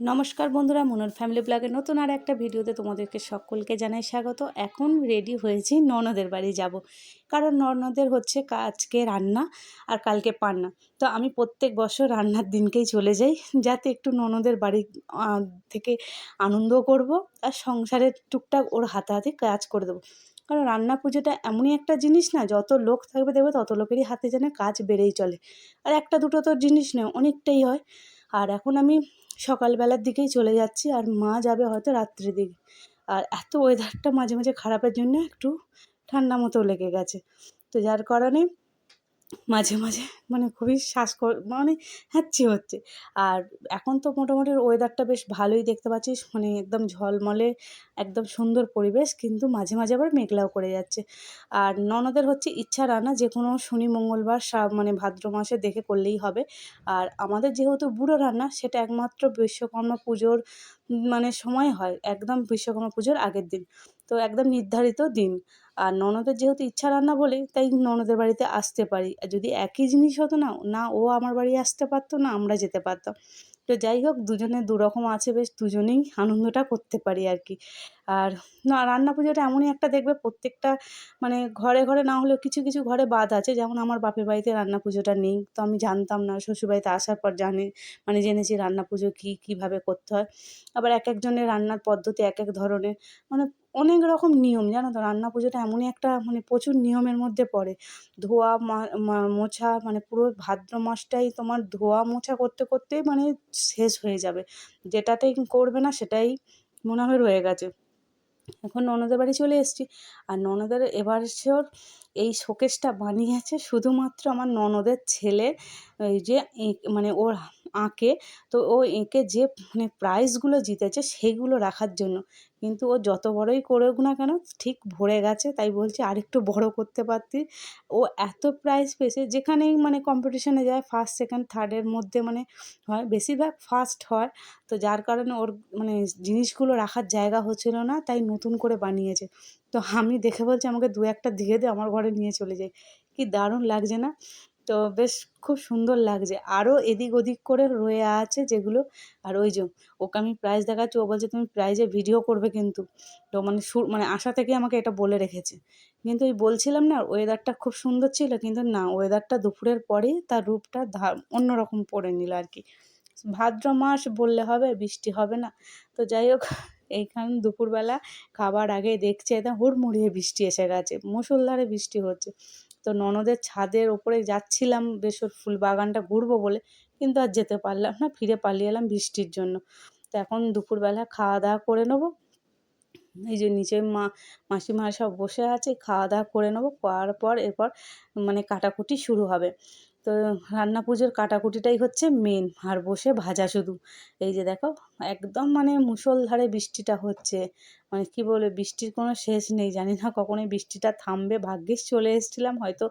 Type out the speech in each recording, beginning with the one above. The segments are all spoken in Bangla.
নমস্কার বন্ধুরা মনোর ফ্যামিলি ব্লগের নতুন আর একটা ভিডিওতে তোমাদেরকে সকলকে জানাই স্বাগত। এখন রেডি হয়েছি ননদের বাড়ি যাব। কারণ ননদের হচ্ছে আজকে রান্না আর কালকে পান্না। তো আমি প্রত্যেক বছর রান্নার দিনকেই চলে যাই, যাতে একটু ননদের বাড়ি থেকে আনন্দও করব আর সংসারের টুকটাক ওর হাতে হাতে কাজ করে দেবো। কারণ রান্না পুজোটা এমনই একটা জিনিস না, যত লোক থাকবে দেখবে তত লোকেরই হাতে যেন কাজ বেড়েই চলে। আর একটা দুটো তো জিনিস নয়, অনেকটাই হয়। আর এখন আমি সকালবেলার দিকেই চলে যাচ্ছি আর মা যাবে হয়তো রাত্রির দিকে। আর এত ওয়েদারটা মাঝে মাঝে খারাপের জন্য একটু ঠান্ডা মতো লেগে গেছে। তো যার কারণে মাঝে মাঝে মানে খুবই শ্বাস মানে হ্যাঁচি হচ্ছে। আর এখন তো মোটামুটি ওয়েদারটা বেশ ভালোই দেখতে পাচ্ছিস। মানে একদম ঝলমলে একদম সুন্দর পরিবেশ, কিন্তু মাঝে মাঝে আবার মেঘলাও করে যাচ্ছে। আর ননদের হচ্ছে ইচ্ছা রান্না যে কোনো শনি, মঙ্গলবার মানে ভাদ্র মাসে দেখে করলেই হবে। আর আমাদের যেহেতু বুড়ো রান্না, সেটা একমাত্র বিশ্বকর্মা পুজোর মানে সময় হয়, একদম বিশ্বকর্মা পুজোর আগের দিন। তো একদম নির্ধারিত দিন। আর ননদের যেহেতু ইচ্ছা রান্না বলে, তাই ননদের বাড়িতে আসতে পারি। আর যদি একই জিনিস হতো না না ও আমার বাড়ি আসতে পারতো, না আমরা যেতে পারতাম। তো যাই হোক দুজনে দুরকম আছে বেশ দুজনেই আনন্দটা করতে পারি আর কি। আর না রান্না পুজোটা এমনই একটা দেখবে প্রত্যেকটা মানে ঘরে ঘরে না হলেও কিছু কিছু ঘরে বাদ আছে। যেমন আমার বাপের বাড়িতে রান্না পুজোটা নেই, তো আমি জানতাম না, শ্বশুরবাড়িতে আসার পর জানে মানে জেনেছি রান্না পুজো কী, কীভাবে করতে হয়। আবার এক একজনের রান্নার পদ্ধতি এক এক ধরনের মানে অনেক রকম নিয়ম, জানো তো? রান্না পুজোটা এমনই একটা মানে প্রচুর নিয়মের মধ্যে পড়ে। ধোয়া মোছা মানে পুরো ভাদ্র মাসটাই তোমার ধোয়া, মোছা করতে করতেই মানে শেষ হয়ে যাবে। যেটাতেই করবে না সেটাই মনে হয় রয়ে গেছে। এখন ননদের বাড়ি চলে এসেছি। আর ননদের এবার এই শোকেসটা বানিয়েছে শুধুমাত্র আমার ননদের ছেলে ওই যে মানে ওর আঁকে। তো ও এঁকে যে মানে প্রাইজগুলো জিতেছে সেগুলো রাখার জন্য। কিন্তু ও যত বড়ই করুক না কেন ঠিক ভরে গেছে। তাই বলছি আরেকটু বড় করতে পারতি। ও এত প্রাইজ পেয়েছে যেখানেই মানে কম্পিটিশনে যায় ফার্স্ট সেকেন্ড থার্ডের মধ্যে মানে হয়, বেশিরভাগ ফার্স্ট হয়। তো যার কারণে ওর মানে জিনিসগুলো রাখার জায়গা হচ্ছিল না, তাই নতুন করে বানিয়েছে। তো আমি দেখে বলছি আমাকে দু একটা দিয়ে দে, আমার ঘরে নিয়ে চলে যাই। কি দারুণ লাগছে না? তো বেশ খুব সুন্দর লাগছে। আরও এদিক ওদিক করে রয়ে আছে যেগুলো। আর ওই যে, ওকে আমি প্রাইজ দেখাচ্ছি। ও বলছে, তুমি প্রাইজে ভিডিও করবে কিন্তু। তো মানে সুর মানে আশা থেকে আমাকে এটা বলে রেখেছে। কিন্তু ওই বলছিলাম না ওয়েদারটা খুব সুন্দর ছিল। কিন্তু না ওয়েদারটা দুপুরের পরেই তার রূপটা অন্যরকম পড়ে নিল আর কি ভাদ্র মাস বললে হবে, বৃষ্টি হবে না। তো যাই হোক এইখান দুপুরবেলা খাবার আগে দেখছে একদম হুড়মুড়িয়ে বৃষ্টি এসে গেছে মুসলধারে বৃষ্টি হচ্ছে। তো ননদের ছাদের ওপরে যাচ্ছিলাম, বেশ ফুল বাগানটা ঘুরবো বলে, কিন্তু আর যেতে পারলাম না, ফিরে পালিয়ে এলাম বৃষ্টির জন্য। তো এখন দুপুরবেলা খাওয়া দাওয়া করে নেব। এই যে নিচে মা, মাসিমা সব বসে আছে, খাওয়া দাওয়া করে নেব করার পর এরপর মানে কাটাকুটি শুরু হবে। তো রান্না পুজোর কাটাকুটিটাই হচ্ছে মেন আর বসে ভাজা শুধু। এই যে দেখো, একদম মানে মুষলধারে বৃষ্টিটা হচ্ছে। মানে কি বলে বৃষ্টির কোনো শেষ নেই, জানি না কখনই বৃষ্টিটা থামবে। ভাগ্যিস চলে এসেছিলাম, হয়তো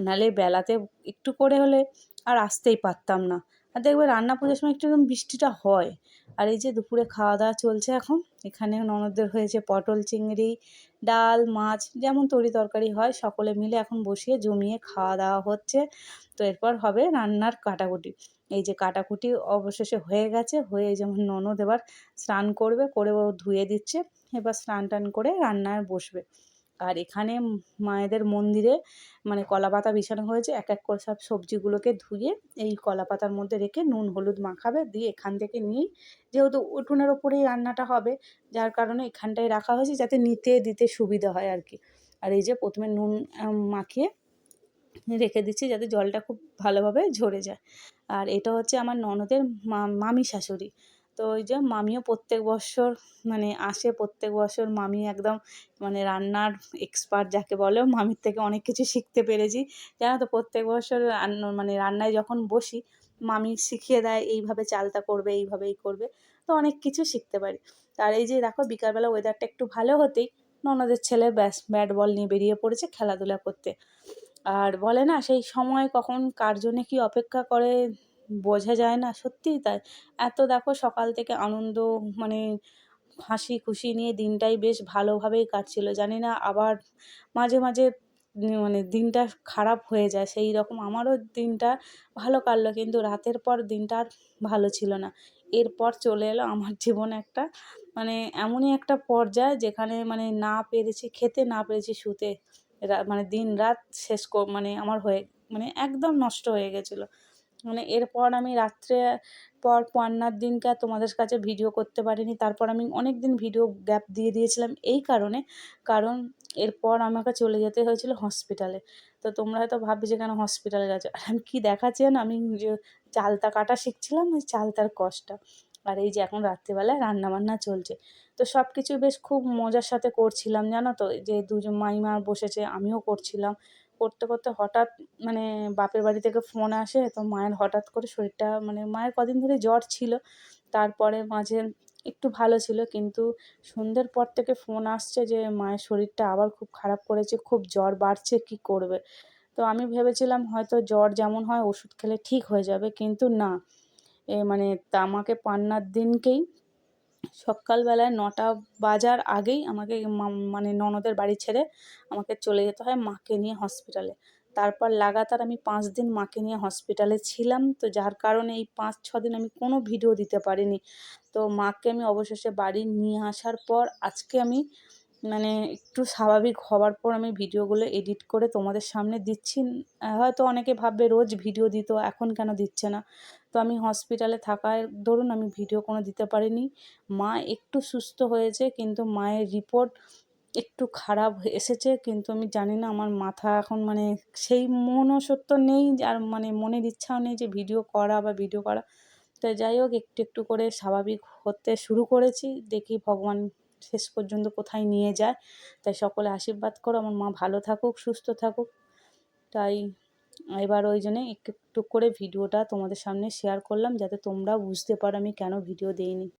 নালে বেলাতে একটু করে হলে আর আসতেই পারতাম না। আর দেখবে রান্না পুজোর সময় একটু বৃষ্টিটা হয়। আর এই যে দুপুরে খাওয়া দাওয়া চলছে এখন, এখানে ননদদের হয়েছে পটল, চিংড়ি, ডাল, মাছ, যেমন তরি তরকারি হয়, সকলে মিলে এখন বসিয়ে জমিয়ে খাওয়া দাওয়া হচ্ছে। তো এরপর হবে রান্নার কাটাকুটি। এই যে কাটাকুটি অবশেষে হয়ে গেছে, হয়ে যেমন ননদ এবার স্নান করবে, করে ও ধুয়ে দিচ্ছে। এবার স্নান টান করে রান্নায় বসবে। আর এখানে মায়েদের মন্দিরে মানে কলা পাতা বিছানো হয়েছে এক এক করে সব সবজিগুলোকে ধুয়ে এই কলা পাতার মধ্যে রেখে নুন, হলুদ মাখাবে, দিয়ে এখান থেকে নিয়েই যেহেতু উঠোনের ওপরেই রান্নাটা হবে, যার কারণে এখানটায় রাখা হয়েছে যাতে নিতে দিতে সুবিধা হয় আর কি। আর এই যে প্রথমে নুন মাখিয়ে রেখে দিচ্ছি যাতে জলটা খুব ভালোভাবে ঝরে যায়। আর এটা হচ্ছে আমার ননদের মামি শাশুড়ি। তো ওই যে মামিও প্রত্যেক বছর মানে আসে প্রত্যেক বছর, মামি একদম মানে রান্নার এক্সপার্ট যাকে বলে, মামির থেকে অনেক কিছু শিখতে পেরেছি। জানো তো, প্রত্যেক বছর মানে রান্নায় যখন বসি, মামি শিখিয়ে দেয়, এইভাবে চালটা করবে, এইভাবেই করবে। তো অনেক কিছু শিখতে পারি। আর এই যে দেখো, বিকালবেলা ওয়েদারটা একটু ভালো হতেই ননদের ছেলে ব্যাস ব্যাট বল নিয়ে বেরিয়ে পড়েছে খেলাধুলা করতে। আর বলে না, সেই সময় কখন কার জন্যে কী অপেক্ষা করে বোঝা যায় না, সত্যিই তাই। এত দেখো সকাল থেকে আনন্দ মানে হাসি খুশি নিয়ে দিনটাই বেশ ভালোভাবেই কাটছিল। জানি না আবার মাঝে মাঝে মানে দিনটা খারাপ হয়ে যায়, সেই রকম আমারও দিনটা ভালো কাটলো। কিন্তু রাতের পর দিনটা আর ভালো ছিল না। এরপর চলে এলো আমার জীবনে একটা মানে এমনই একটা পর্যায় যেখানে মানে না পেরেছি, খেতে না পেরেছি শুতে। মানে দিন রাত শেষ মানে আমার হয়ে মানে একদম নষ্ট হয়ে গেছিল। মানে এরপর আমি রাত্রে পর পান্নার দিনকে আর তোমাদের কাছে ভিডিও করতে পারিনি। তারপর আমি অনেক দিন ভিডিও গ্যাপ দিয়ে দিয়েছিলাম এই কারণে। কারণ এরপর আমাকে চলে যেতে হয়েছিল হসপিটালে তো তোমরা হয়তো ভাববে যে কেন হসপিটালে গেছো? আর আমি কী দেখাচ্ছি না আমি যে চালতা কাটা শিখছিলাম, ওই চালতার কষ্টটা আর এই যে এখন রাত্রিবেলায় রান্নাবান্না চলছে। তো সব কিছু বেশ খুব মজার সাথে করছিলাম, জানো তো? যে দুজন মাইমা বসেছে, আমিও করছিলাম। করতে করতে হঠাৎ মানে বাপের বাড়ি থেকে ফোন আসে, তো মায়ের হঠাৎ করে শরীরটা মানে মায়ের কদিন ধরে জ্বর ছিল। তারপরে মাঝে একটু ভালো ছিল, কিন্তু সন্ধ্যের পর থেকে ফোন আসছে যে মায়ের শরীরটা আবার খুব খারাপ করেছে, খুব জ্বর বাড়ছে, কি করবে? তো আমি ভেবেছিলাম হয়তো জ্বর যেমন হয় ওষুধ খেলে ঠিক হয়ে যাবে, কিন্তু না। এ মানে তা আমাকে পান্নার দিনকেই সকালবেলায় নটা বাজার আগেই আমাকে মানে ননদের বাড়ি ছেড়ে আমাকে চলে যেতে হয় মাকে নিয়ে হসপিটালে তারপর লাগাতার আমি পাঁচ দিন মাকে নিয়ে হসপিটালে ছিলাম, তো যার কারণে এই পাঁচ, ছ দিন আমি কোনো ভিডিও দিতে পারিনি। তো মাকে আমি অবশেষে বাড়ি নিয়ে আসার পর আজকে আমি মানে একটু স্বাভাবিক হওয়ার পর আমি ভিডিওগুলো এডিট করে তোমাদের সামনে দিচ্ছি। হয়তো অনেকে ভাববে রোজ ভিডিও দিত, এখন কেন দিচ্ছে না? তো আমি হসপিটালে থাকার দরুন আমি ভিডিও কোনো দিতে পারিনি। মা একটু সুস্থ হয়েছে, কিন্তু মায়ের রিপোর্ট একটু খারাপ এসেছে, কিন্তু আমি জানি না আমার মাথা এখন মানে সেই মনসত্ব নেই আর মানে মনের ইচ্ছাও নেই যে ভিডিও করা বা ভিডিও করা। তো যাই হোক, একটু একটু করে স্বাভাবিক হতে শুরু করেছি। দেখি ভগবান শেষ পর্যন্ত কোথায় নিয়ে যায়। তাই সকলে আশীর্বাদ করো, আমার মা ভালো থাকুক, সুস্থ থাকুক। তাই এবার ওই জন্যে একটু করে ভিডিওটা তোমাদের সামনে শেয়ার করলাম, যাতে তোমরা বুঝতে পারো আমি কেন ভিডিও দিইনি।